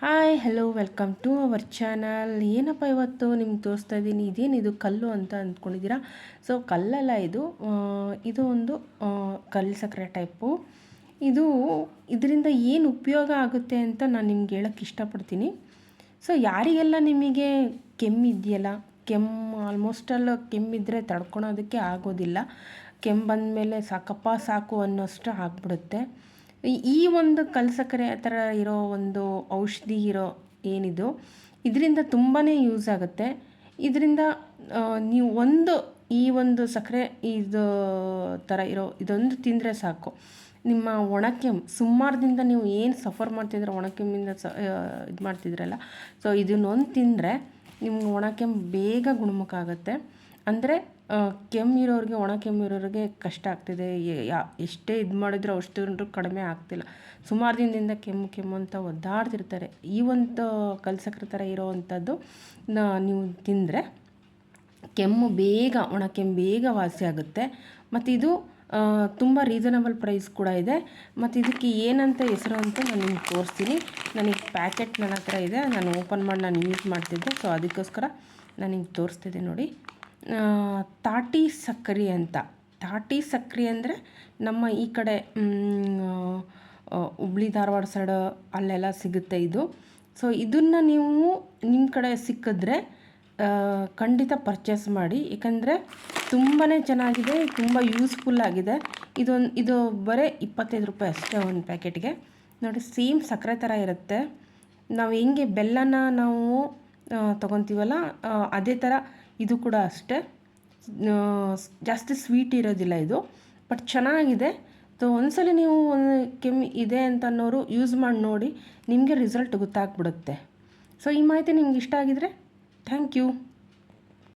Hi hello welcome to our channel ಏನಪ್ಪ ಇವತ್ತು ನಿಮ್ಗೆ ತೋರಿಸ್ತಾ ಇದ್ದೀನಿ ಇದೇನಿದು ಕಲ್ಲು ಅಂತ ಅಂದ್ಕೊಂಡಿದ್ದೀರಾ? ಸೊ ಕಲ್ಲಲ್ಲ ಇದು ಇದು ಒಂದು ಕಲ್ಲು ಸಕ್ಕರೆ ಟೈಪು ಇದು ಇದರಿಂದ ಏನು ಉಪಯೋಗ ಆಗುತ್ತೆ ಅಂತ ನಾನು ನಿಮ್ಗೆ ಹೇಳೋಕ್ಕೆ ಇಷ್ಟಪಡ್ತೀನಿ. ಸೊ ಯಾರಿಗೆಲ್ಲ ನಿಮಗೆ ಕೆಮ್ಮಿದೆಯಲ್ಲ ಕೆಮ್ಮು ಆಲ್ಮೋಸ್ಟ್ ಆಲ್ ಕೆಮ್ಮಿದ್ರೆ ತಡ್ಕೊಳೋದಕ್ಕೆ ಆಗೋದಿಲ್ಲ. ಕೆಮ್ಮು ಬಂದಮೇಲೆ ಸಾಕಪ್ಪ ಸಾಕು ಅನ್ನೋಷ್ಟು ಆಗ್ಬಿಡುತ್ತೆ. ಈ- ಒಂದು ಕಲ್ಲು ಸಕ್ಕರೆ ಆ ಥರ ಇರೋ ಒಂದು ಔಷಧಿ ಇರೋ ಏನಿದು, ಇದರಿಂದ ತುಂಬಾ ಯೂಸ್ ಆಗುತ್ತೆ. ಇದರಿಂದ ನೀವು ಒಂದು, ಈ ಒಂದು ಸಕ್ಕರೆ ಇದು ಥರ ಇರೋ, ಇದೊಂದು ತಿಂದರೆ ಸಾಕು. ನಿಮ್ಮ ಒಣಕೆಮ್ಮು ಸುಮಾರದಿಂದ ನೀವು ಏನು ಸಫರ್ ಮಾಡ್ತಿದ್ರೆ, ಒಣಕೆಮ್ಮಿಂದ ಸ ಇದು ಮಾಡ್ತಿದ್ರಲ್ಲ ಸೊ ಇದನ್ನೊಂದು ತಿಂದರೆ ನಿಮ್ಗೆ ಒಣಕೆಮ್ಮು ಬೇಗ ಗುಣಮುಖ ಆಗುತ್ತೆ. ಅಂದರೆ ಕೆಮ್ಮಿರೋರಿಗೆ, ಒಣ ಕೆಮ್ಮಿರೋರಿಗೆ ಕಷ್ಟ ಆಗ್ತಿದೆ. ಎಷ್ಟೇ ಇದು ಮಾಡಿದ್ರು ಅಷ್ಟು ಕಡಿಮೆ ಆಗ್ತಿಲ್ಲ. ಸುಮಾರು ದಿನದಿಂದ ಕೆಮ್ಮು ಕೆಮ್ಮು ಅಂತ ಒದ್ದಾಡ್ತಿರ್ತಾರೆ. ಈ ಒಂದು ಕಲ್ಸಕ್ರ ಥರ ಇರೋವಂಥದ್ದು ನೀವು ತಿಂದರೆ ಕೆಮ್ಮು ಬೇಗ, ಒಣ ಕೆಮ್ಮು ಬೇಗ ವಾಸಿ ಆಗುತ್ತೆ. ಮತ್ತು ಇದು ತುಂಬ ರೀಸನಬಲ್ ಪ್ರೈಸ್ ಕೂಡ ಇದೆ. ಮತ್ತು ಇದಕ್ಕೆ ಏನಂತ ಹೆಸರು ಅಂತ ನಾನು ನಿಮ್ಗೆ ತೋರಿಸ್ತೀನಿ. ನನಗೆ ಪ್ಯಾಕೆಟ್ ನನ್ನ ಹತ್ರ ಇದೆ. ನಾನು ಓಪನ್ ಮಾಡಿ, ನಾನು ಯೂಸ್ ಮಾಡ್ತಿದ್ದೆ. ಸೊ ಅದಕ್ಕೋಸ್ಕರ ನಾನು ನಿಮ್ಗೆ ತೋರಿಸ್ತಿದ್ದೆ ನೋಡಿ. ತಾಟಿ ಸಕ್ಕರೆ ಅಂತ. ತಾಟಿ ಸಕ್ಕರೆ ಅಂದರೆ ನಮ್ಮ ಈ ಕಡೆ ಹುಬ್ಳಿ ಧಾರವಾಡ ಸೈಡ್ ಅಲ್ಲೆಲ್ಲ ಸಿಗುತ್ತೆ ಇದು. ಸೊ ಇದನ್ನು ನೀವು ನಿಮ್ಮ ಕಡೆ ಸಿಕ್ಕಿದ್ರೆ ಖಂಡಿತ ಪರ್ಚೇಸ್ ಮಾಡಿ. ಏಕೆಂದರೆ ತುಂಬಾ ಚೆನ್ನಾಗಿದೆ, ತುಂಬ ಯೂಸ್ಫುಲ್ ಆಗಿದೆ. ಇದೊಂದು, ಇದು ಬರೀ ಇಪ್ಪತ್ತೈದು ರೂಪಾಯಿ ಅಷ್ಟೇ ಒಂದು ಪ್ಯಾಕೆಟ್ಗೆ ನೋಡಿ ಸೇಮ್ ಸಕ್ಕರೆ ಥರ ಇರುತ್ತೆ. ನಾವು ಹೆಂಗೆ ಬೆಲ್ಲನ ನಾವು ತಗೊತೀವಲ್ಲ ಅದೇ ಥರ ಇದು ಕೂಡ ಅಷ್ಟೇ. ಜಾಸ್ತಿ ಸ್ವೀಟ್ ಇರೋದಿಲ್ಲ ಇದು. ಬಟ್ ಚೆನ್ನಾಗಿದೆ. ಸೊ ಒಂದ್ಸಲ ನೀವು ಒಂದು ಕೆಮ್ಮಿ ಇದೆ ಅಂತ ಅನ್ನೋರು ಯೂಸ್ ಮಾಡಿ ನೋಡಿ, ನಿಮಗೆ ರಿಸಲ್ಟ್ ಗೊತ್ತಾಗ್ಬಿಡುತ್ತೆ. ಸೊ ಈ ಮಾಹಿತಿ ನಿಮ್ಗೆ ಇಷ್ಟ ಆಗಿದರೆ ಥ್ಯಾಂಕ್ ಯು